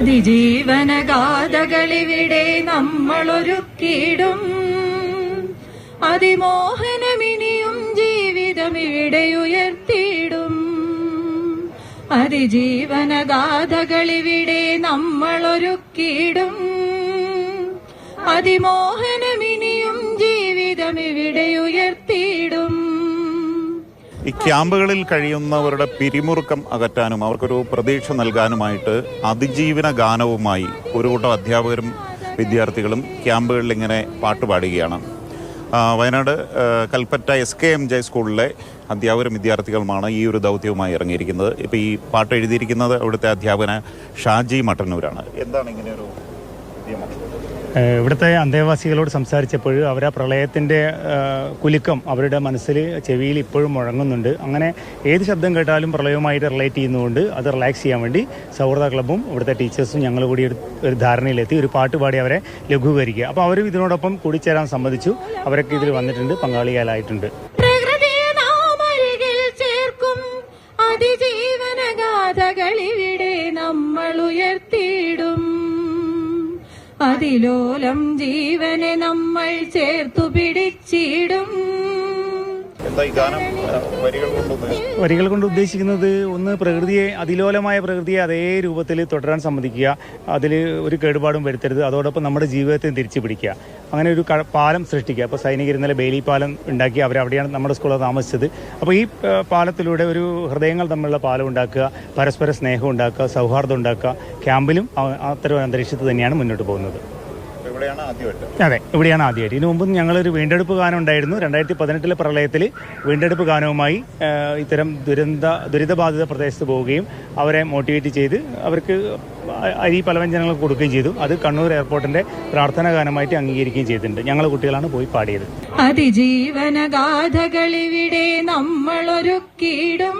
അതിജീവനഗാഥകളിവിടെ നമ്മളൊരുക്കിയിടും. അതിമോഹനമിനിയും ജീവിതമിവിടെ ഉയർത്തിയിടും അതിജീവനഗാഥകളിവിടെ നമ്മളൊരുക്കിയിടും. അതിമോഹനമിനിയും ഈ ക്യാമ്പുകളിൽ കഴിയുന്നവരുടെ പിരിമുറുക്കം അകറ്റാനും അവർക്കൊരു പ്രതീക്ഷ നൽകാനുമായിട്ട് അതിജീവന ഗാനവുമായി ഒരു കൂട്ടം അധ്യാപകരും വിദ്യാർത്ഥികളും ക്യാമ്പുകളിൽ ഇങ്ങനെ പാട്ടുപാടുകയാണ് പാടുകയാണ്. Wayanad Kalpetta S K M J സ്കൂളിലെ അധ്യാപകരും വിദ്യാർത്ഥികളുമാണ് ഈ ഒരു ദൗത്യവുമായി ഇറങ്ങിയിരിക്കുന്നത്. ഇപ്പോൾ ഈ പാട്ട് എഴുതിയിരിക്കുന്നത് അവിടുത്തെ അധ്യാപകന് ഷാജി മട്ടന്നൂരാണ്. എന്താണ് ഇങ്ങനെ ഒരു നിയമം ഏഹ് ഇവിടുത്തെ അന്തേവാസികളോട് സംസാരിച്ചപ്പോൾ അവർ ആ പ്രളയത്തിന്റെ കുലുക്കം അവരുടെ മനസ്സിൽ ചെവിയിൽ ഇപ്പോഴും മുഴങ്ങുന്നുണ്ട്. അങ്ങനെ ഏത് ശബ്ദം കേട്ടാലും പ്രളയവുമായിട്ട് റിലേറ്റ് ചെയ്യുന്നതുകൊണ്ട് അത് റിലാക്സ് ചെയ്യാൻ വേണ്ടി സൗഹൃദ ക്ലബ്ബും ഇവിടുത്തെ ടീച്ചേഴ്സും ഞങ്ങൾ കൂടി ഒരു ധാരണയിലെത്തി ഒരു പാട്ട് പാടി അവരെ ലഘൂകരിക്കുക. അപ്പോൾ അവർ ഇതിനോടൊപ്പം കൂടിച്ചേരാൻ സമ്മതിച്ചു. അവരൊക്കെ ഇതിൽ വന്നിട്ടുണ്ട് പങ്കാളികളായിട്ടുണ്ട്. അതിലോലം ജീവനെ നമ്മൾ ചേർത്തു പിടിച്ചിടും. ഈ ഗാനം ആ, വരികൾ വരികൾ കൊണ്ട് ഉദ്ദേശിക്കുന്നത് ഒന്ന് പ്രകൃതിയെ അതിലോലമായ പ്രകൃതിയെ അതേ രൂപത്തിൽ തുടരാൻ സമ്മതിക്കുക. അതിൽ ഒരു കേടുപാടും വരുത്തരുത്. അതോടൊപ്പം നമ്മുടെ ജീവിതത്തെ തിരിച്ചു പിടിക്കുക. അങ്ങനെ ഒരു പാലം സൃഷ്ടിക്കുക. അപ്പോൾ സൈനികർ ഇന്നലെ ബേലി പാലം ഉണ്ടാക്കി. അവരവിടെയാണ് നമ്മുടെ സ്കൂളിൽ താമസിച്ചത്. അപ്പോൾ ഈ പാലത്തിലൂടെ ഒരു ഹൃദയങ്ങൾ തമ്മിലുള്ള പാലം ഉണ്ടാക്കുക പരസ്പര സ്നേഹം ഉണ്ടാക്കുക സൗഹാർദ്ദം ഉണ്ടാക്കുക ക്യാമ്പിലും അത്തരം അന്തരീക്ഷത്തിൽ തന്നെയാണ് മുന്നോട്ട് പോകുന്നത്. അതെ ഇവിടെയാണ് ആദ്യമായിട്ട്. ഇതിനു മുമ്പ് ഞങ്ങളൊരു വീണ്ടെടുപ്പ് ഗാനം ഉണ്ടായിരുന്നു. രണ്ടായിരത്തി പതിനെട്ടിലെ പ്രളയത്തിൽ വീണ്ടെടുപ്പ് ഗാനവുമായി ഇത്തരം ദുരന്ത ദുരിതബാധിത പ്രദേശത്ത് പോവുകയും അവരെ മോട്ടിവേറ്റ് ചെയ്ത് അവർക്ക് അരി പലവ്യഞ്ജനങ്ങൾ കൊടുക്കുകയും ചെയ്തു. അത് കണ്ണൂർ എയർപോർട്ടിന്റെ പ്രാർത്ഥന ഗാനമായിട്ട് അംഗീകരിക്കുകയും ചെയ്തിട്ടുണ്ട്. ഞങ്ങൾ കുട്ടികളാണ് പോയി പാടിയത്. അതിജീവനഗാഥകളിവിടെ നമ്മളൊരുക്കിയിടും.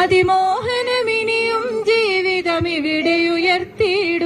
അതിമോഹനമിനിയും ജീവിതം ഇവിടെ ഉയർത്തിയിടും.